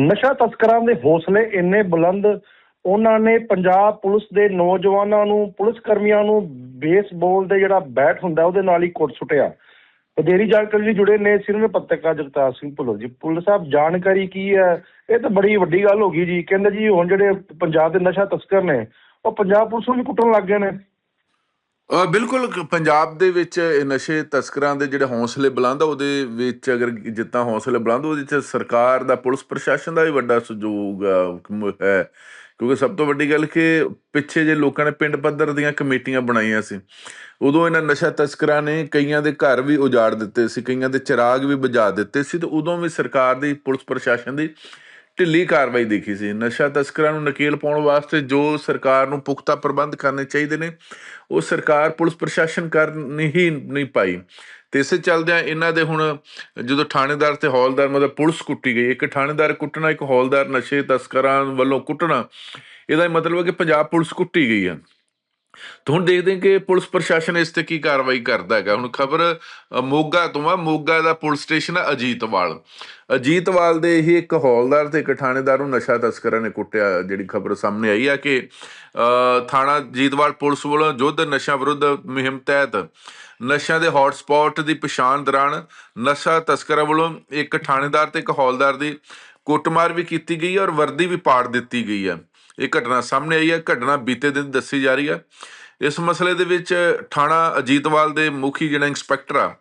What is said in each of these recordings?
ਨਸ਼ਾ ਤਸਕਰਾਂ ਦੇ ਹੌਸਲੇ ਇੰਨੇ ਬੁਲੰਦ, ਉਹਨਾਂ ਨੇ ਪੰਜਾਬ ਪੁਲਿਸ ਦੇ ਨੌਜਵਾਨਾਂ ਨੂੰ ਪੁਲਿਸ ਕਰਮੀਆਂ ਨੂੰ ਬੇਸਬਾਲ ਦੇ ਜਿਹੜਾ ਬੈਟ ਹੁੰਦਾ, ਉਹਦੇ ਨਾਲ ਹੀ ਕੁੱਟ ਸੁੱਟਿਆ। ਵਧੇਰੀ ਜਾਣਕਾਰੀ ਲਈ ਜੁੜੇ ਨੇ ਸੀਨੀਅਰ ਪੱਤਰਕਾਰ ਜਗਤਾਰ ਸਿੰਘ ਭੁੱਲਰ ਜੀ। ਪੁਲਿਸ ਸਾਹਿਬ, ਜਾਣਕਾਰੀ ਕੀ ਹੈ? ਇਹ ਤਾਂ ਬੜੀ ਵੱਡੀ ਗੱਲ ਹੋ ਗਈ ਜੀ। ਕਹਿੰਦੇ ਜੀ, ਹੁਣ ਜਿਹੜੇ ਪੰਜਾਬ ਦੇ ਨਸ਼ਾ ਤਸਕਰ ਨੇ, ਉਹ ਪੰਜਾਬ ਪੁਲਿਸ ਨੂੰ ਵੀ ਕੁੱਟਣ ਲੱਗ ਗਏ ਨੇ। ਬਿਲਕੁਲ ਪੰਜਾਬ ਦੇ ਵਿੱਚ ਨਸ਼ੇ ਤਸਕਰਾਂ ਦੇ ਜਿਹੜੇ ਹੌਸਲੇ ਬੁਲੰਦ ਆ, ਉਹਦੇ ਵਿੱਚ ਅਗਰ ਜਿੱਦਾਂ ਹੌਸਲੇ ਬੁਲੰਦ, ਉਹਦੇ ਵਿੱਚ ਸਰਕਾਰ ਦਾ, ਪੁਲਿਸ ਪ੍ਰਸ਼ਾਸਨ ਦਾ ਵੀ ਵੱਡਾ ਸਹਿਯੋਗ ਹੈ। ਕਿਉਂਕਿ ਸਭ ਤੋਂ ਵੱਡੀ ਗੱਲ ਕਿ ਪਿੱਛੇ ਜੇ ਲੋਕਾਂ ਨੇ ਪਿੰਡ ਪੱਧਰ ਦੀਆਂ ਕਮੇਟੀਆਂ ਬਣਾਈਆਂ ਸੀ, ਉਦੋਂ ਇਹਨਾਂ ਨਸ਼ਾ ਤਸਕਰਾਂ ਨੇ ਕਈਆਂ ਦੇ ਘਰ ਵੀ ਉਜਾੜ ਦਿੱਤੇ ਸੀ, ਕਈਆਂ ਦੇ ਚਿਰਾਗ ਵੀ ਬੁਝਾ ਦਿੱਤੇ ਸੀ, ਤੇ ਉਦੋਂ ਵੀ ਸਰਕਾਰ ਦੀ, ਪੁਲਿਸ ਪ੍ਰਸ਼ਾਸਨ ਦੀ ਢਿੱਲੀ ਕਾਰਵਾਈ ਦੇਖੀ ਸੀ। ਨਸ਼ਾ ਤਸਕਰਾਂ ਨੂੰ ਨਕੇਲ ਪਾਉਣ ਵਾਸਤੇ ਜੋ ਸਰਕਾਰ ਨੂੰ ਪੁਖਤਾ ਪ੍ਰਬੰਧ ਕਰਨੇ ਚਾਹੀਦੇ ਨੇ, ਉਹ ਸਰਕਾਰ, ਪੁਲਿਸ ਪ੍ਰਸ਼ਾਸਨ ਕਰ ਨਹੀਂ ਨਹੀਂ ਪਾਈ। ਤੇ ਇਸੇ ਚੱਲਦਿਆਂ ਇਹਨਾਂ ਦੇ ਹੁਣ ਜਦੋਂ ਥਾਣੇਦਾਰ ਤੇ ਹੌਲਦਾਰ ਮਤਲਬ ਪੁਲਿਸ ਕੁੱਟੀ ਗਈ, ਇੱਕ ਥਾਣੇਦਾਰ ਕੁੱਟਣਾ, ਇੱਕ ਹੌਲਦਾਰ ਨਸ਼ੇ ਤਸਕਰਾਂ ਵੱਲੋਂ ਕੁੱਟਣਾ, ਇਹਦਾ ਮਤਲਬ ਹੈ ਕਿ ਪੰਜਾਬ ਪੁਲਿਸ ਕੁੱਟੀ ਗਈ ਹੈ ਤਾਂ ਹੁਣ ਦੇਖਦੇ ਹਾਂ ਕਿ ਪੁਲਿਸ ਪ੍ਰਸ਼ਾਸਨ ਇਸ ਤੇ ਕੀ ਕਾਰਵਾਈ ਕਰਦਾ ਹੈਗਾ। ਹੁਣ ਖਬਰ ਮੋਗਾ ਤੋਂ ਆ। ਮੋਗਾ ਦਾ ਪੁਲਿਸ ਸਟੇਸ਼ਨ ਹੈ ਅਜੀਤਵਾਲ। ਅਜੀਤਵਾਲ ਦੇ ਹੀ ਇੱਕ ਹੌਲਦਾਰ ਤੇ ਇੱਕ ਥਾਣੇਦਾਰ ਨੂੰ ਨਸ਼ਾ ਤਸਕਰਾਂ ਨੇ ਕੁੱਟਿਆ। ਜਿਹੜੀ ਖਬਰ ਸਾਹਮਣੇ ਆਈ ਆ ਕਿ ਥਾਣਾ ਅਜੀਤਵਾਲ ਪੁਲਿਸ ਵੱਲੋਂ ਯੁੱਧ ਨਸ਼ਾ ਵਿਰੁੱਧ ਮੁਹਿੰਮ ਤਹਿਤ ਨਸ਼ਿਆਂ ਦੇ ਹੌਟ ਦੀ ਪਛਾਣ ਦੌਰਾਨ ਨਸ਼ਾ ਤਸਕਰਾਂ ਵੱਲੋਂ ਇੱਕ ਥਾਣੇਦਾਰ ਤੇ ਇੱਕ ਹੌਲਦਾਰ ਦੀ ਕੁੱਟਮਾਰ ਵੀ ਕੀਤੀ ਗਈ ਔਰ ਵਰਦੀ ਵੀ ਪਾੜ ਦਿੱਤੀ ਗਈ ਹੈ। ਇਹ ਘਟਨਾ ਸਾਹਮਣੇ ਆਈ ਹੈ, ਘਟਨਾ ਬੀਤੇ ਦਿਨ ਦੱਸੀ ਜਾ ਰਹੀ ਹੈ। ਇਸ ਮਸਲੇ ਦੇ ਵਿੱਚ ਥਾਣਾ ਅਜੀਤਵਾਲ ਦੇ ਮੁਖੀ ਜਿਹੜਾ ਇੰਸਪੈਕਟਰ ਆ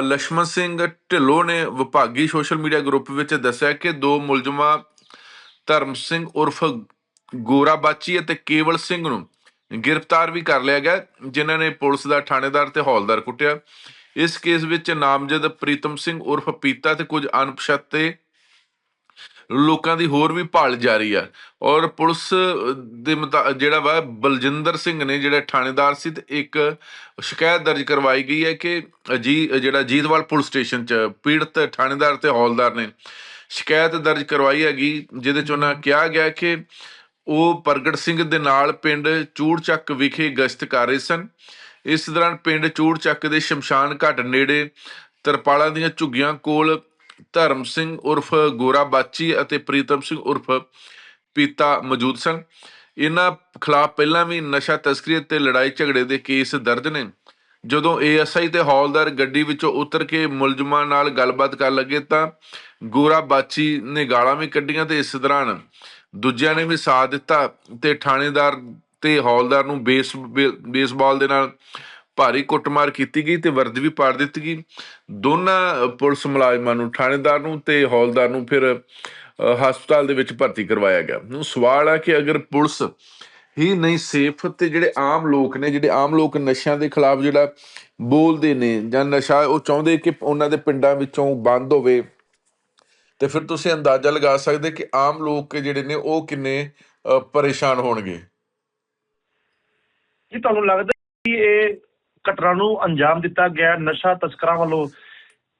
ਲక్ష్మణ ਸਿੰਘ ਢਿੱਲੋਂ ਨੇ ਵਿਭਾਗੀ ਸੋਸ਼ਲ ਮੀਡੀਆ ਗਰੁੱਪ ਵਿੱਚ ਦੱਸਿਆ ਕਿ ਦੋ ਮੁਲਜ਼ਮਾਂ ਧਰਮ ਸਿੰਘ ਉਰਫ ਗੋਰਾ ਬਾਚੀ ਅਤੇ ਕੇਵਲ ਸਿੰਘ ਨੂੰ ਗ੍ਰਿਫਤਾਰ ਵੀ ਕਰ ਲਿਆ ਗਿਆ, ਜਿਨ੍ਹਾਂ ਨੇ ਪੁਲਿਸ ਦਾ ਥਾਣੇਦਾਰ ਤੇ ਹੌਲਦਾਰ ਕੁੱਟਿਆ। ਇਸ ਕੇਸ ਵਿੱਚ ਨਾਮਜ਼ਦ ਪ੍ਰੀਤਮ ਸਿੰਘ ਉਰਫ ਪੀਤਾ ਤੇ ਕੁਝ ਅਣਪਛਾਤੇ ਲੋਕਾਂ ਦੀ ਹੋਰ ਵੀ ਭਾਲ ਜਾਰੀ ਆ। ਔਰ ਪੁਲਿਸ ਦੇ ਮੁਤਾ- ਜਿਹੜਾ ਵਾ, ਬਲਜਿੰਦਰ ਸਿੰਘ ਨੇ ਜਿਹੜਾ ਥਾਣੇਦਾਰ ਸੀ ਤੇ ਇੱਕ ਸ਼ਿਕਾਇਤ ਦਰਜ ਕਰਵਾਈ ਗਈ ਹੈ ਕਿ ਜੀ ਜਿਹੜਾ ਜੀਤਵਾਲ ਪੁਲਿਸ ਸਟੇਸ਼ਨ ਚ ਪੀੜਤ ਥਾਣੇਦਾਰ ਤੇ ਹੌਲਦਾਰ ਨੇ ਸ਼ਿਕਾਇਤ ਦਰਜ ਕਰਵਾਈ ਹੈਗੀ, ਜਿਹਦੇ ਚ ਉਹਨਾਂ ਕਿਹਾ ਗਿਆ ਕਿ ਉਹ ਪ੍ਰਗਟ ਸਿੰਘ ਦੇ ਨਾਲ ਪਿੰਡ ਚੂੜਚੱਕ ਵਿਖੇ ਗਸ਼ਤ ਕਰ ਰਹੇ ਸਨ। ਇਸ ਦੌਰਾਨ ਪਿੰਡ ਚੂੜਚੱਕ ਦੇ ਸ਼ਮਸ਼ਾਨ ਘਾਟ ਨੇੜੇ ਤਰਪਾਲਾਂ ਦੀਆਂ ਝੁੱਗੀਆਂ ਕੋਲ ਧਰਮ ਸਿੰਘ ਉਰਫ ਗੋਰਾ ਬਾਚੀ ਅਤੇ ਪ੍ਰੀਤਮ ਸਿੰਘ ਉਰਫ ਪੀਤਾ ਮੌਜੂਦ ਸਨ। ਇਹਨਾਂ ਖਿਲਾਫ ਪਹਿਲਾਂ ਵੀ ਨਸ਼ਾ ਤਸਕਰੀ ਤੇ ਲੜਾਈ ਝਗੜੇ ਦੇ ਕੇਸ ਦਰਜ ਨੇ। ਜਦੋਂ ਏਐਸਆਈ ਤੇ ਹੌਲਦਾਰ ਗੱਡੀ ਵਿੱਚੋਂ ਉਤਰ ਕੇ ਮੁਲਜ਼ਮਾਂ ਨਾਲ ਗੱਲਬਾਤ ਕਰਨ ਲੱਗੇ ਤਾਂ ਗੋਰਾ ਬਾਚੀ ਨੇ ਗਾਲਾਂ ਵੀ ਕੱਢੀਆਂ ਤੇ ਇਸ ਦੌਰਾਨ ਦੂਜਿਆਂ ਨੇ ਵੀ ਸਾਥ ਦਿੱਤਾ ਤੇ ਥਾਣੇਦਾਰ ਤੇ ਹੌਲਦਾਰ ਨੂੰ ਬੇਸ, ਬੇ- ਬੇਸਬਾਲ ਦੇ ਨਾਲ ਭਾਰੀ ਕੁੱਟਮਾਰ ਕੀਤੀ ਗਈ ਤੇ ਵਰਦੀ ਵੀ ਪਾੜ ਦਿੱਤੀ ਗਈ। ਦੋਨਾਂ ਪੁਲਿਸ ਮੁਲਾਜ਼ਮਾਂ ਨੂੰ ਥਾਣੇਦਾਰ ਨੂੰ ਤੇ ਹੌਲਦਾਰ ਨੂੰ ਫਿਰ ਹਸਪਤਾਲ ਦੇ ਵਿੱਚ ਭਰਤੀ ਕਰਵਾਇਆ ਗਿਆ। ਹੁਣ ਸਵਾਲ ਹੈ ਕਿ ਅਗਰ ਪੁਲਿਸ ਹੀ ਨਹੀਂ ਸੇਫ ਤੇ ਜਿਹੜੇ ਆਮ ਲੋਕ ਨੇ ਜਿਹੜੇ ਆਮ ਲੋਕ ਨਸ਼ਿਆਂ ਦੇ ਖਿਲਾਫ ਜਿਹੜਾ ਬੋਲਦੇ ਨੇ ਜਾਂ ਨਸ਼ਾ ਉਹ ਚਾਹੁੰਦੇ ਕਿ ਉਹਨਾਂ ਦੇ ਪਿੰਡਾਂ ਵਿੱਚੋਂ ਬੰਦ ਹੋਵੇ ਤੇ ਫਿਰ ਤੁਸੀਂ ਅੰਦਾਜ਼ਾ ਲਗਾ ਸਕਦੇ ਕਿ ਆਮ ਲੋਕ ਜਿਹੜੇ ਨੇ ਉਹ ਕਿੰਨੇ ਅ, ਪਰੇਸ਼ਾਨ ਹੋਣਗੇ? ਜੀ ਤੁਹਾਨੂੰ ਲੱਗਦਾ ਕਿ ਇਹ ਘਟਨਾ ਨੂੰ ਅੰਜਾਮ ਦਿੱਤਾ ਗਿਆ ਨਸ਼ਾ ਤਸਕਰਾਂ ਵੱਲੋਂ।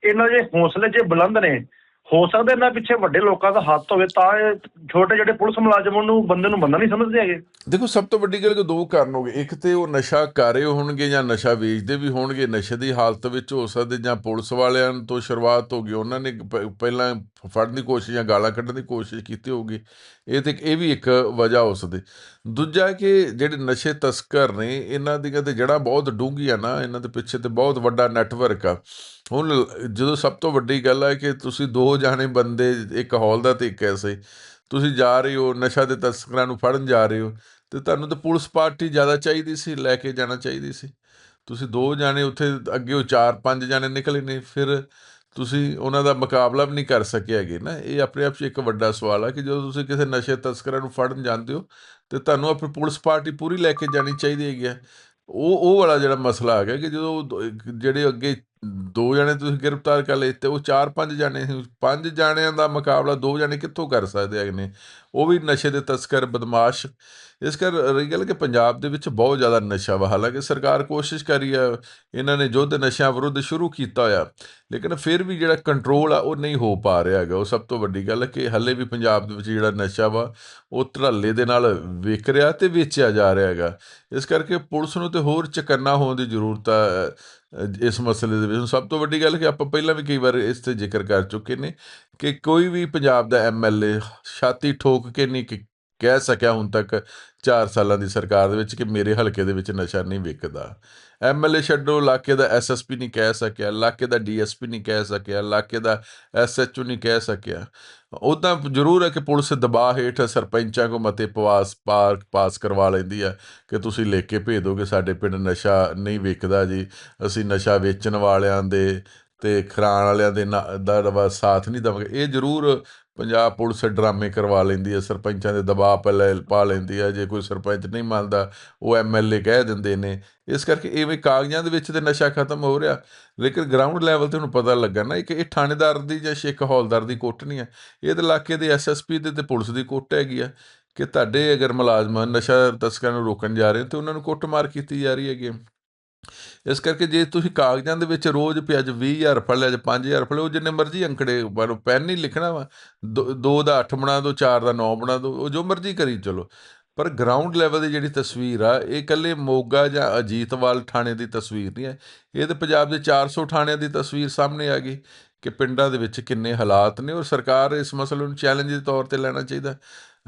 ਇਹਨਾਂ ਦੇ ਹੌਸਲੇ ਜੇ ਬੁਲੰਦ ਨੇ। ਹੋ ਸਕਦਾ ਇਹਨਾਂ ਪਿੱਛੇ ਵੱਡੇ ਲੋਕਾਂ ਦਾ ਹੱਥ ਹੋਵੇ, ਤਾਂ ਛੋਟੇ ਜਿਹੜੇ ਪੁਲਿਸ ਮੁਲਾਜ਼ਮ ਨੂੰ ਬੰਦੇ ਨੂੰ ਬੰਦਾ ਨਹੀਂ ਸਮਝਦੇ ਹੈਗੇ। ਦੇਖੋ, ਸਭ ਤੋਂ ਵੱਡੀ ਗੱਲ ਕਿ ਦੋ ਕਾਰਨ ਹੋ ਗਏ। ਇੱਕ ਤੇ ਉਹ ਨਸ਼ਾ ਕਰ ਰਹੇ ਹੋਣਗੇ ਜਾਂ ਨਸ਼ਾ ਵੇਚਦੇ ਵੀ ਹੋਣਗੇ, ਨਸ਼ੇ ਦੀ ਹਾਲਤ ਵਿੱਚ ਹੋ ਸਕਦੇ ਜਾਂ ਪੁਲਿਸ ਵਾਲਿਆਂ ਤੋਂ ਸ਼ੁਰੂਆਤ ਹੋ ਗਈ। ਉਹਨਾਂ ਨੇ ਪਹਿਲਾਂ ਫੜਨ ਦੀ ਕੋਸ਼ਿਸ਼ ਜਾਂ ਗਾਲਾਂ ਕੱਢਣ ਦੀ ਕੋਸ਼ਿਸ਼ ਕੀਤੀ ਹੋਊਗੀ, ਇਹ ਤੇ ਇਹ ਵੀ ਇੱਕ ਵਜ੍ਹਾ ਹੋ ਸਕਦੀ। ਦੂਜਾ ਕਿ ਜਿਹੜੇ ਨਸ਼ੇ ਤਸਕਰ ਨੇ, ਇਹਨਾਂ ਦੀ ਕਹਿੰਦੇ ਜੜ੍ਹਾਂ ਬਹੁਤ ਡੂੰਘੀਆਂ ਨਾ, ਇਹਨਾਂ ਦੇ ਪਿੱਛੇ ਤੇ ਬਹੁਤ ਵੱਡਾ ਨੈਟਵਰਕ ਆ। ਹੁਣ ਲ- ਜਦੋਂ ਸਭ ਤੋਂ ਵੱਡੀ ਗੱਲ ਆ ਕਿ ਤੁਸੀਂ ਦੋ ਜਾਣੇ ਬੰਦੇ, ਇੱਕ ਹੌਲਦਾਰ ਤੇ ਇੱਕ ਐਸੇ, ਤੁਸੀਂ ਜਾ ਰਹੇ ਹੋ, ਨਸ਼ਾ ਦੇ ਤਸਕਰਾਂ ਨੂੰ ਫੜਨ ਜਾ ਰਹੇ ਹੋ, ਤੇ ਤੁਹਾਨੂੰ ਤਾਂ ਪੁਲਿਸ ਪਾਰਟੀ ਜ਼ਿਆਦਾ ਚਾਹੀਦੀ ਸੀ, ਲੈ ਕੇ ਜਾਣਾ ਚਾਹੀਦੀ ਸੀ। ਤੁਸੀਂ ਦੋ ਜਾਣੇ ਉੱਥੇ, ਅੱਗੇ ਉਹ ਚਾਰ, ਪੰਜ ਜਾਣੇ ਨਿਕਲੇ ਨੇ, ਫਿਰ ਤੁਸੀਂ ਉਹਨਾਂ ਦਾ ਮੁਕਾਬਲਾ ਵੀ ਨਹੀਂ ਕਰ ਸਕੇ ਹੈਗੇ ਨਾ, ਇਹ ਆਪਣੇ ਆਪ 'ਚ ਇੱਕ ਵੱਡਾ ਸਵਾਲ ਆ ਕਿ ਜਦੋਂ ਤੁਸੀਂ ਕਿਸੇ ਨਸ਼ੇ ਤਸਕਰਾਂ ਨੂੰ ਫੜਨ ਜਾਂਦੇ ਹੋ, ਤੇ ਤੁਹਾਨੂੰ ਆਪਣੀ ਪੁਲਿਸ ਪਾਰਟੀ ਪੂਰੀ ਲੈ ਕੇ ਜਾਣੀ ਚਾਹੀਦੀ ਹੈਗੀ ਹੈ ਉਹ ਉਹ ਵਾਲਾ ਜਿਹੜਾ ਮਸਲਾ ਆ ਗਿਆ ਕਿ ਜਦੋਂ ਜਿਹੜੇ ਅੱਗੇ ਦੋ ਜਣੇ ਤੁਸੀਂ ਗ੍ਰਿਫਤਾਰ ਕਰ ਲਏ ਤੇ ਉਹ ਚਾਰ ਪੰਜ ਜਾਣੇ ਪੰਜ ਜਾਣਿਆਂ ਦਾ ਮੁਕਾਬਲਾ ਦੋ ਜਣੇ ਕਿੱਥੋਂ ਕਰ ਸਕਦੇ ਹੈਗੇ ਨੇ? ਉਹ ਵੀ ਨਸ਼ੇ ਦੇ ਤਸਕਰ, ਬਦਮਾਸ਼। ਇਸ ਕਰ ਰਹੀ ਗੱਲ ਕਿ ਪੰਜਾਬ ਦੇ ਵਿੱਚ ਬਹੁਤ ਜ਼ਿਆਦਾ ਨਸ਼ਾ ਵਾ। ਹਾਲਾਂਕਿ ਸਰਕਾਰ ਕੋਸ਼ਿਸ਼ ਕਰ ਰਹੀ ਆ, ਇਹਨਾਂ ਨੇ ਯੁੱਧ ਨਸ਼ਿਆਂ ਵਿਰੁੱਧ ਸ਼ੁਰੂ ਕੀਤਾ ਹੋਇਆ। ਲੇਕਿਨ ਫਿਰ ਵੀ ਜਿਹੜਾ ਕੰਟਰੋਲ ਆ, ਉਹ ਨਹੀਂ ਹੋ ਪਾ ਰਿਹਾ ਹੈਗਾ। ਉਹ ਸਭ ਤੋਂ ਵੱਡੀ ਗੱਲ ਕਿ ਹੱਲੇ ਵੀ ਪੰਜਾਬ ਦੇ ਵਿੱਚ ਜਿਹੜਾ ਨਸ਼ਾ ਵਾ, ਉਹ ਧੜੱਲੇ ਦੇ ਨਾਲ ਵਿਕ ਰਿਹਾ ਤੇ ਵੇਚਿਆ ਜਾ ਰਿਹਾ ਹੈਗਾ। ਇਸ ਕਰਕੇ ਪੁਲਿਸ ਨੂੰ ਤੇ ਹੋਰ ਚਕੰਨਾ ਹੋਣ ਦੀ ਜ਼ਰੂਰਤ ਆ। ਇਸ ਮਸਲੇ ਦੇ ਵਿੱਚ। ਸਭ ਤੋਂ ਵੱਡੀ ਗੱਲ ਕਿ ਆਪਾਂ ਪਹਿਲਾਂ ਵੀ ਕਈ ਵਾਰ ਇਸ ਤੇ ਜ਼ਿਕਰ ਕਰ ਚੁੱਕੇ ਨੇ ਕਿ ਕੋਈ ਵੀ ਪੰਜਾਬ ਦਾ ਐਮਐਲਏ ਛਾਤੀ ਠੋਕ ਕੇ ਨਹੀਂ ਕਹਿ ਸਕਿਆ ਹੁਣ ਤੱਕ 4 ਸਾਲਾਂ ਦੀ ਸਰਕਾਰ ਦੇ ਵਿੱਚ ਕਿ ਮੇਰੇ ਹਲਕੇ ਦੇ ਵਿੱਚ ਨਸ਼ਾ ਨਹੀਂ ਵਿਕਦਾ। ਐਮਐਲਏ ਛੱਡੋ, ਇਲਾਕੇ ਦਾ ਐਸਐਸਪੀ ਨਹੀਂ ਕਹਿ ਸਕਿਆ, ਇਲਾਕੇ ਦਾ ਡੀਐਸਪੀ ਨਹੀਂ ਕਹਿ ਸਕਿਆ, ਇਲਾਕੇ ਦਾ ਐਸਐਚਓ ਨਹੀਂ ਕਹਿ ਸਕਿਆ। ਉਦਾਂ ਜ਼ਰੂਰ ਹੈ ਕਿ ਪੁਲਿਸ ਦਬਾਅ ਹੇਠ ਸਰਪੰਚਾਂ ਕੋ ਮਤੇ ਪਵਾਸ, ਪਾਰਕ ਪਾਸ ਕਰਵਾ ਲੈਂਦੀ ਆ ਕਿ ਤੁਸੀਂ ਲਿਖ ਕੇ ਭੇਜ ਦਿਓ ਕਿ ਸਾਡੇ ਪਿੰਡ ਨਸ਼ਾ ਨਹੀਂ ਵਿਕਦਾ ਜੀ, ਅਸੀਂ ਨਸ਼ਾ ਵੇਚਣ ਵਾਲਿਆਂ ਦੇ ਤੇ ਖਰਾਣ ਵਾਲਿਆਂ ਦੇ ਨਾ- ਦਾ ਵਾ ਸਾਥ ਨਹੀਂ ਦੇਵਾਂਗੇ। ਇਹ ਜ਼ਰੂਰ ਪੰਜਾਬ ਪੁਲਿਸ ਡਰਾਮੇ ਕਰਵਾ ਲੈਂਦੀ ਹੈ, ਸਰਪੰਚਾਂ ਦੇ ਦਬਾਅ ਪਾ ਪਾ ਲੈਂਦੀ ਹੈ। ਜੇ ਕੋਈ ਸਰਪੰਚ ਨਹੀਂ ਮੰਨਦਾ, ਉਹ ਐਮਐਲਏ ਕਹਿ ਦਿੰਦੇ ਨੇ। ਇਸ ਕਰਕੇ ਇਵੇਂ ਕਾਗਜ਼ਾਂ ਦੇ ਵਿੱਚ ਤੇ ਨਸ਼ਾ ਖਤਮ ਹੋ ਰਿਹਾ। ਲੇਕਿਨ ਗਰਾਊਂਡ ਲੈਵਲ ਤੇ ਉਹਨੂੰ ਪਤਾ ਲੱਗਾ ਨਾ ਕਿ ਇਹ ਥਾਣੇਦਾਰ ਦੀ ਜਾਂ ਇੱਕ ਹੌਲਦਾਰ ਦੀ ਕੁੱਟ ਨਹੀਂ ਹੈ। ਇਹ ਤਾਂ ਇਲਾਕੇ ਦੇ ਐਸਐਸਪੀ ਦੇ ਤੇ ਪੁਲਿਸ ਦੀ ਕੁੱਟ ਹੈਗੀ ਆ ਕਿ ਤੁਹਾਡੇ ਅਗਰ ਮੁਲਾਜ਼ਮ ਨਸ਼ਾ ਤਸਕਰਾਂ ਨੂੰ ਰੋਕਣ ਜਾ ਰਹੇ ਤੇ ਉਹਨਾਂ ਨੂੰ ਕੁੱਟਮਾਰ ਕੀਤੀ ਜਾ ਰਹੀ ਹੈਗੀ ਇਸ ਕਰਕੇ ਜੇ ਤੁਸੀਂ ਕਾਗਜ਼ਾਂ ਦੇ ਵਿੱਚ ਰੋਜ਼ ਵੀ ਅੱਜ 20000 ਫੜ ਲਿਆ ਅੱਜ 5000 ਫੜ ਲਿਆ, ਉਹ ਜਿੰਨੇ ਮਰਜ਼ੀ ਅੰਕੜੇ ਬਾਰੋ ਪੈਨ ਨਹੀਂ ਲਿਖਣਾ ਵਾ। 2 ਦਾ 8 ਬਣਾ ਦਿਓ 4 ਦਾ 9 ਬਣਾ ਦਿਓ ਉਹ ਜੋ ਮਰਜ਼ੀ ਕਰੀ ਚਲੋ। ਪਰ ਗਰਾਊਂਡ ਲੈਵਲ ਦੀ ਜਿਹੜੀ ਤਸਵੀਰ ਆ, ਇਹ ਇਕੱਲੇ ਮੋਗਾ ਜਾਂ ਅਜੀਤਵਾਲ ਥਾਣੇ ਦੀ ਤਸਵੀਰ ਨਹੀਂ ਹੈ। ਇਹ ਤਾਂ ਪੰਜਾਬ ਦੇ 400 ਥਾਣਿਆਂ ਦੀ ਤਸਵੀਰ ਸਾਹਮਣੇ ਆ ਗਈ ਕਿ ਪਿੰਡਾਂ ਦੇ ਵਿੱਚ ਕਿੰਨੇ ਹਾਲਾਤ ਨੇ ਔਰ ਸਰਕਾਰ ਇਸ ਮਸਲੇ ਨੂੰ ਚੈਲੰਜ ਦੇ ਤੌਰ ਤੇ ਲੈਣਾ ਚਾਹੀਦਾ।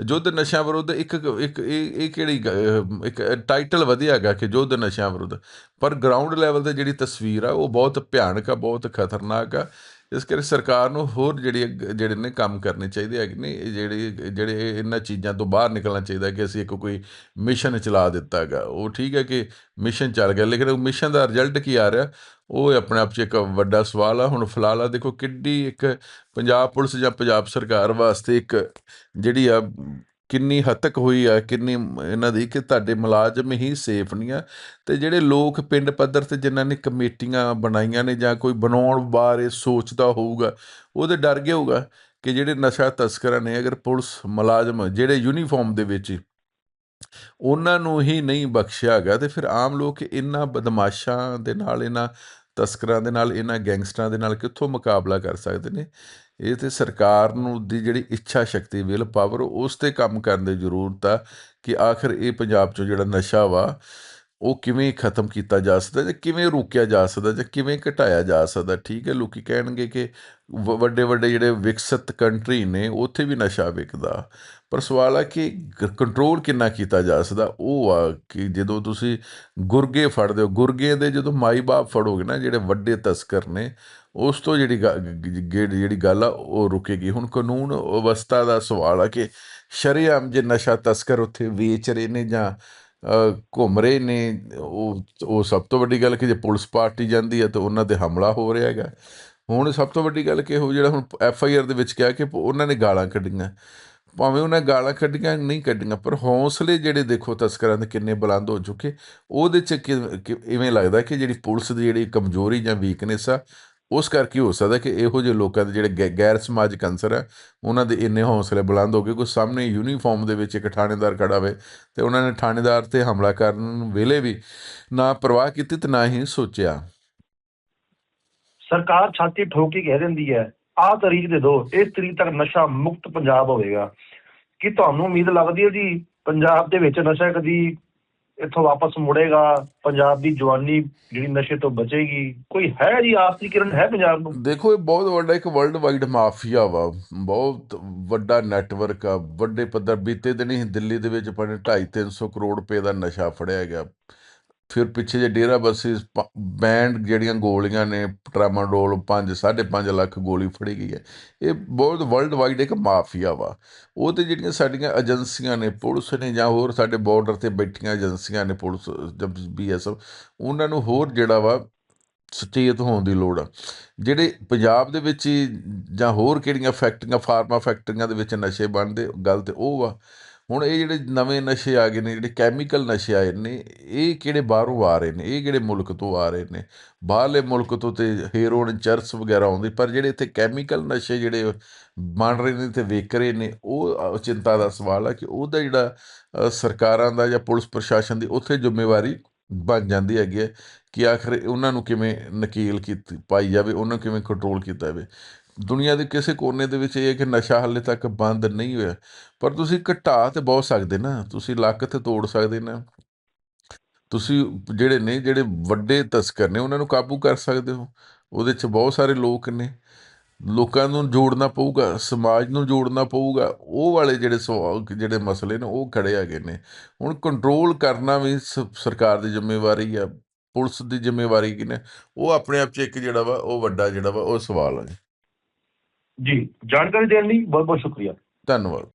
ਯੁੱਧ ਨਸ਼ਿਆਂ ਵਿਰੁੱਧ ਇੱਕ ਇੱਕ, ਇਹ ਕਿਹੜੀ ਗ- ਇੱਕ ਟਾਈਟਲ ਵਧੀਆ ਹੈਗਾ ਕਿ ਯੁੱਧ ਨਸ਼ਿਆਂ ਵਿਰੁੱਧ। ਪਰ ਗਰਾਊਂਡ ਲੈਵਲ ਤੇ ਜਿਹੜੀ ਤਸਵੀਰ ਆ, ਉਹ ਬਹੁਤ ਭਿਆਨਕ ਆ, ਬਹੁਤ ਖਤਰਨਾਕ ਆ। ਇਸ ਕਰਕੇ ਸਰਕਾਰ ਨੂੰ ਹੋਰ ਜਿਹੜੀ ਜਿਹੜੇ ਨੇ ਕੰਮ ਕਰਨੇ ਚਾਹੀਦੇ ਹੈਗੇ ਨੇ, ਇਹ ਜਿਹੜੇ ਜਿਹੜੇ ਇਹਨਾਂ ਚੀਜ਼ਾਂ ਤੋਂ ਬਾਹਰ ਨਿਕਲਣਾ ਚਾਹੀਦਾ ਕਿ ਅਸੀਂ ਇੱਕ ਕੋਈ ਮਿਸ਼ਨ ਚਲਾ ਦਿੱਤਾ ਹੈਗਾ। ਉਹ ਠੀਕ ਹੈ ਕਿ ਮਿਸ਼ਨ ਚੱਲ ਗਿਆ, ਲੇਕਿਨ ਉਹ ਮਿਸ਼ਨ ਦਾ ਰਿਜ਼ਲਟ ਕੀ ਆ ਰਿਹਾ? ਉਹ ਆਪਣੇ ਆਪ 'ਚ ਇੱਕ ਵੱਡਾ ਸਵਾਲ ਆ। ਹੁਣ ਫਿਲਹਾਲ ਆ ਦੇਖੋ ਕਿੱਡੀ ਇੱਕ ਪੰਜਾਬ ਪੁਲਿਸ ਜਾਂ ਪੰਜਾਬ ਸਰਕਾਰ ਵਾਸਤੇ ਇੱਕ ਜਿਹੜੀ ਆ ਕਿੰਨੀ ਹੱਦ ਹੋਈ ਆ, ਕਿੰਨੀ ਇਹਨਾਂ ਦੀ ਕਿ ਤੁਹਾਡੇ ਮੁਲਾਜ਼ਮ ਹੀ ਸੇਫ ਨਹੀਂ ਆ। ਤੇ ਜਿਹੜੇ ਲੋਕ ਪਿੰਡ ਪੱਧਰ ਤੇ ਜਿਨ੍ਹਾਂ ਨੇ ਕਮੇਟੀਆਂ ਬਣਾਈਆਂ ਨੇ ਜਾਂ ਕੋਈ ਬਣਾਉਣ ਬਾਰੇ ਸੋਚਦਾ ਹੋਊਗਾ ਉਹਦੇ ਡਰ ਗਿਆ ਹੋਊਗਾ ਕਿ ਜਿਹੜੇ ਨਸ਼ਾ ਤਸਕਰਾਂ ਨੇ, ਅਗਰ ਪੁਲਿਸ ਮੁਲਾਜ਼ਮ ਜਿਹੜੇ ਯੂਨੀਫਾਰਮ ਦੇ ਵਿੱਚ ਉਹਨਾਂ ਨੂੰ ਹੀ ਨਹੀਂ ਬਖਸ਼ਿਆ ਗਿਆ ਤੇ ਫਿਰ ਆਮ ਲੋਕ ਇਹਨਾਂ ਬਦਮਾਸ਼ਾਂ ਦੇ ਨਾਲ ਇਹਨਾਂ ਤਸਕਰਾਂ ਦੇ ਨਾਲ, ਇਹਨਾਂ ਗੈਂਗਸਟਰਾਂ ਦੇ ਨਾਲ ਕਿੱਥੋਂ ਮੁਕਾਬਲਾ ਕਰ ਸਕਦੇ ਨੇ? ਇਹ ਤੇ ਸਰਕਾਰ ਨੂੰ ਦੀ ਜਿਹੜੀ ਇੱਛਾ ਸ਼ਕਤੀ ਵਿਲ ਪਾਵਰ ਉਸ ਤੇ ਕੰਮ ਕਰਨ ਦੀ ਜ਼ਰੂਰਤ ਆ ਕਿ ਆਖਰ ਇਹ ਪੰਜਾਬ 'ਚੋਂ ਜਿਹੜਾ ਨਸ਼ਾ ਵਾ ਉਹ ਕਿਵੇਂ ਖਤਮ ਕੀਤਾ ਜਾ ਸਕਦਾ ਜਾਂ ਕਿਵੇਂ ਰੋਕਿਆ ਜਾ ਸਕਦਾ ਜਾਂ ਕਿਵੇਂ ਘਟਾਇਆ ਜਾ ਸਕਦਾ? ਠੀਕ ਹੈ, ਲੋਕੀ ਕਹਿਣਗੇ ਕਿ ਵੱਡੇ ਵੱਡੇ ਜਿਹੜੇ ਵਿਕਸਿਤ ਕੰਟਰੀ ਨੇ, ਉੱਥੇ ਵੀ ਨਸ਼ਾ ਵਿਕਦਾ। ਪਰ ਸਵਾਲ ਆ ਕਿ ਕੰਟਰੋਲ ਕਿੰਨਾ ਕੀਤਾ ਜਾ ਸਕਦਾ? ਉਹ ਆ ਕਿ ਜਦੋਂ ਤੁਸੀਂ ਗੁਰਗੇ ਫੜਦੇ ਹੋ, ਗੁਰਗੇ ਦੇ ਜਦੋਂ ਮਾਈ ਬਾਪ ਫੜੋਗੇ ਨਾ, ਜਿਹੜੇ ਵੱਡੇ ਤਸਕਰ ਨੇ, ਉਸ ਤੋਂ ਜਿਹੜੀ ਗ- ਜਿਹੜੀ ਗੱਲ ਆ, ਉਹ ਰੁਕੇਗੀ। ਹੁਣ ਕਾਨੂੰਨ ਅਵਸਥਾ ਦਾ ਸਵਾਲ ਆ ਕਿ ਸ਼ਰੇਆਮ ਜੇ ਨਸ਼ਾ ਤਸਕਰ ਉੱਥੇ ਵੇਚ ਰਹੇ ਨੇ ਜਾਂ ਘੁੰਮ ਰਹੇ ਨੇ, ਉਹ ਉਹ ਸਭ ਤੋਂ ਵੱਡੀ ਗੱਲ ਕਿ ਜੇ ਪੁਲਿਸ ਪਾਰਟੀ ਜਾਂਦੀ ਹੈ ਤਾਂ ਉਹਨਾਂ ਤੇ ਹਮਲਾ ਹੋ ਰਿਹਾ ਹੈਗਾ। ਹੁਣ ਸਭ ਤੋਂ ਵੱਡੀ ਗੱਲ ਕਿ ਉਹ ਜਿਹੜਾ ਹੁਣ ਐਫ ਆਈ ਆਰ ਦੇ ਵਿੱਚ ਕਿਹਾ ਕਿ ਉਹਨਾਂ ਨੇ ਗਾਲਾਂ ਕੱਢੀਆਂ। ਭਾਵੇਂ ਉਹਨਾਂ ਗਾਲਾਂ ਕੱਢੀਆਂ ਨਹੀਂ ਕੱਢੀਆਂ, ਪਰ ਹੌਸਲੇ ਜਿਹੜੇ ਦੇਖੋ ਤਸਕਰਾਂ ਦੇ ਕਿੰਨੇ ਬੁਲੰਦ ਹੋ ਚੁੱਕੇ। ਉਹਦੇ ਚ ਕਿ- ਇਵੇਂ ਲੱਗਦਾ ਕਿ ਜਿਹੜੀ ਪੁਲਿਸ ਦੀ ਜਿਹੜੀ ਕਮਜ਼ੋਰੀ ਜਾਂ ਵੀਕਨੈਸ ਆ ਉਸ ਕਰਕੇ ਹੋ ਸਕਦਾ ਕਿ ਇਹੋ ਜਿਹੇ ਲੋਕਾਂ ਦੇ ਜਿਹੜੇ ਗੈਰ ਸਮਾਜਿਕ ਅੰਸਰ ਆ, ਉਹਨਾਂ ਦੇ ਇੰਨੇ ਹੌਸਲੇ ਬੁਲੰਦ ਹੋ ਗਏ ਕੋਈ ਸਾਹਮਣੇ ਯੂਨੀਫਾਰਮ ਦੇ ਵਿੱਚ ਇੱਕ ਥਾਣੇਦਾਰ ਖੜਾ ਹੋਵੇ ਤੇ ਉਹਨਾਂ ਨੇ ਥਾਣੇਦਾਰ ਤੇ ਹਮਲਾ ਕਰਨ ਵੇਲੇ ਵੀ ਨਾ ਪਰਵਾਹ ਕੀਤੀ ਤੇ ਨਾ ਹੀ ਸੋਚਿਆ। ਸਰਕਾਰ ਛਾਤੀ ਠੋਕ ਕੇ ਕਹਿ ਦਿੰਦੀ ਹੈ, ਆਹ ਤਰੀਕ ਦੇ ਦੋ, ਇਸ ਤਰੀਕ ਤੱਕ ਨਸ਼ਾ ਮੁਕਤ ਪੰਜਾਬ ਹੋਵੇਗਾ। ਕੀ ਤੁਹਾਨੂੰ ਉਮੀਦ ਲੱਗਦੀ ਹੈ ਜੀ ਪੰਜਾਬ ਦੇ ਵਿੱਚ ਨਸ਼ਾ ਕਦੀ ਇੱਥੋਂ ਵਾਪਸ ਮੁੜੇਗਾ, ਪੰਜਾਬ ਦੀ ਜਵਾਨੀ ਜਿਹੜੀ ਨਸ਼ੇ ਤੋਂ ਬਚੇਗੀ, ਕੋਈ ਹੈ ਜੀ ਆਸਤੀ ਕਿਰਨ, ਹੈ ਪੰਜਾਬ ਨੂੰ? ਦੇਖੋ, ਇਹ ਬਹੁਤ ਵੱਡਾ ਇੱਕ ਵਰਲਡ ਵਾਈਡ ਮਾਫੀਆ ਵਾ। ਬਹੁਤ ਵੱਡਾ ਨੈਟਵਰਕ ਆ। ਵੱਡੇ ਪੱਧਰ ਬੀਤੇ ਦਿਨ ਹੀ ਦਿੱਲੀ ਦੇ ਵਿੱਚ ਪਣੇ 2.5 300 ਕਰੋੜ ਰੁਪਏ ਦਾ ਨਸ਼ਾ ਫੜਿਆ ਗਿਆ। ਫਿਰ ਪਿੱਛੇ ਜੇ ਡੇਰਾ ਬੱਸੀ ਬੈਂਡ ਜਿਹੜੀਆਂ ਗੋਲੀਆਂ ਨੇ, ਟਰਾਮਾਡੋਲ 5 5.5 ਲੱਖ ਗੋਲੀ ਫੜੀ ਗਈ ਹੈ। ਇਹ ਬਹੁਤ ਵਰਲਡ ਵਾਈਡ ਇੱਕ ਮਾਫੀਆ ਵਾ। ਉਹ ਤੇ ਜਿਹੜੀਆਂ ਸਾਡੀਆਂ ਏਜੰਸੀਆਂ ਨੇ, ਪੁਲਿਸ ਨੇ ਜਾਂ ਹੋਰ ਸਾਡੇ ਬਾਰਡਰ ਤੇ ਬੈਠੀਆਂ ਏਜੰਸੀਆਂ ਨੇ, ਪੁਲਿਸ ਜਾਂ ਬੀਐਸਐਫ ਉਹਨਾਂ ਨੂੰ ਹੋਰ ਜਿਹੜਾ ਵਾ ਸੁਚੇਤ ਹੋਣ ਦੀ ਲੋੜ ਆ। ਜਿਹੜੇ ਪੰਜਾਬ ਦੇ ਵਿੱਚ ਹੀ ਜਾਂ ਹੋਰ ਕਿਹੜੀਆਂ ਫੈਕਟਰੀਆਂ, ਫਾਰਮਾ ਫੈਕਟਰੀਆਂ ਦੇ ਵਿੱਚ ਨਸ਼ੇ ਬਣਦੇ, ਗੱਲ ਤੇ ਉਹ ਵਾ ਹੁਣ ਇਹ ਜਿਹੜੇ ਨਵੇਂ ਨਸ਼ੇ ਆ ਗਏ ਨੇ, ਜਿਹੜੇ ਕੈਮੀਕਲ ਨਸ਼ੇ ਆਏ ਨੇ, ਇਹ ਕਿਹੜੇ ਬਾਹਰੋਂ ਆ ਰਹੇ ਨੇ? ਇਹ ਕਿਹੜੇ ਮੁਲਕ ਤੋਂ ਆ ਰਹੇ ਨੇ? ਬਾਹਰਲੇ ਮੁਲਕ ਤੋਂ ਤੇ ਹੈਰੋਇਨ ਚਰਸ ਵਗੈਰਾ ਆਉਂਦੇ, ਪਰ ਜਿਹੜੇ ਇੱਥੇ ਕੈਮੀਕਲ ਨਸ਼ੇ ਜਿਹੜੇ ਬਣ ਰਹੇ ਨੇ ਤੇ ਵੇਖ ਰਹੇ ਨੇ, ਉਹ ਚਿੰਤਾ ਦਾ ਸਵਾਲ ਆ ਕਿ ਉਹਦਾ ਜਿਹੜਾ ਸਰਕਾਰਾਂ ਦਾ ਜਾਂ ਪੁਲਿਸ ਪ੍ਰਸ਼ਾਸਨ ਦੀ ਉੱਥੇ ਜ਼ਿੰਮੇਵਾਰੀ ਬਣ ਜਾਂਦੀ ਹੈਗੀ ਹੈ। ਕਿ ਆਖਰ ਉਹਨਾਂ ਨੂੰ ਕਿਵੇਂ ਨਕੀਲ ਕੀਤੀ, ਪਾਈ ਜਾਵੇ, ਉਹਨਾਂ ਨੂੰ ਕਿਵੇਂ ਕੰਟਰੋਲ ਕੀਤਾ ਜਾਵੇ। ਦੁਨੀਆ ਦੇ ਕਿਸੇ ਕੋਨੇ ਦੇ ਵਿੱਚ ਇਹ ਹੈ ਕਿ ਨਸ਼ਾ ਹਾਲੇ ਤੱਕ ਬੰਦ ਨਹੀਂ ਹੋਇਆ। ਪਰ ਤੁਸੀਂ ਘਟਾ ਤੇ ਬਹੁਤ ਸਕਦੇ ਨਾ, ਤੁਸੀਂ ਲੱਕ ਤੇ ਤੋੜ ਸਕਦੇ ਨਾ। ਤੁਸੀਂ ਜਿਹੜੇ ਨੇ, ਜਿਹੜੇ ਵੱਡੇ ਤਸਕਰ ਨੇ, ਉਹਨਾਂ ਨੂੰ ਕਾਬੂ ਕਰ ਸਕਦੇ ਹੋ। ਉਹਦੇ 'ਚ ਬਹੁਤ ਸਾਰੇ ਲੋਕ ਨੇ। ਲੋਕਾਂ ਨੂੰ ਜੋੜਨਾ ਪਊਗਾ, ਸਮਾਜ ਨੂੰ ਜੋੜਨਾ ਪਊਗਾ। ਉਹ ਵਾਲੇ ਜਿਹੜੇ ਸਵਾਲ ਜਿਹੜੇ ਮਸਲੇ ਨੇ, ਉਹ ਖੜੇ ਹੈਗੇ ਨੇ। ਹੁਣ ਕੰਟਰੋਲ ਕਰਨਾ ਵੀ ਸ- ਸਰਕਾਰ ਦੀ ਜ਼ਿੰਮੇਵਾਰੀ ਆ। ਪੁਲਿਸ ਦੀ ਜ਼ਿੰਮੇਵਾਰੀ ਕੀ ਨੇ? ਉਹ ਆਪਣੇ ਆਪ 'ਚ ਇੱਕ ਜਿਹੜਾ ਵਾ ਉਹ ਵੱਡਾ ਜਿਹੜਾ ਵਾ ਉਹ ਸਵਾਲ ਹੈ ਜੀ। ਜਾਣਕਾਰੀ ਦੇਣ ਲਈ ਬਹੁਤ ਬਹੁਤ ਸ਼ੁਕਰੀਆ। ਧੰਨਵਾਦ।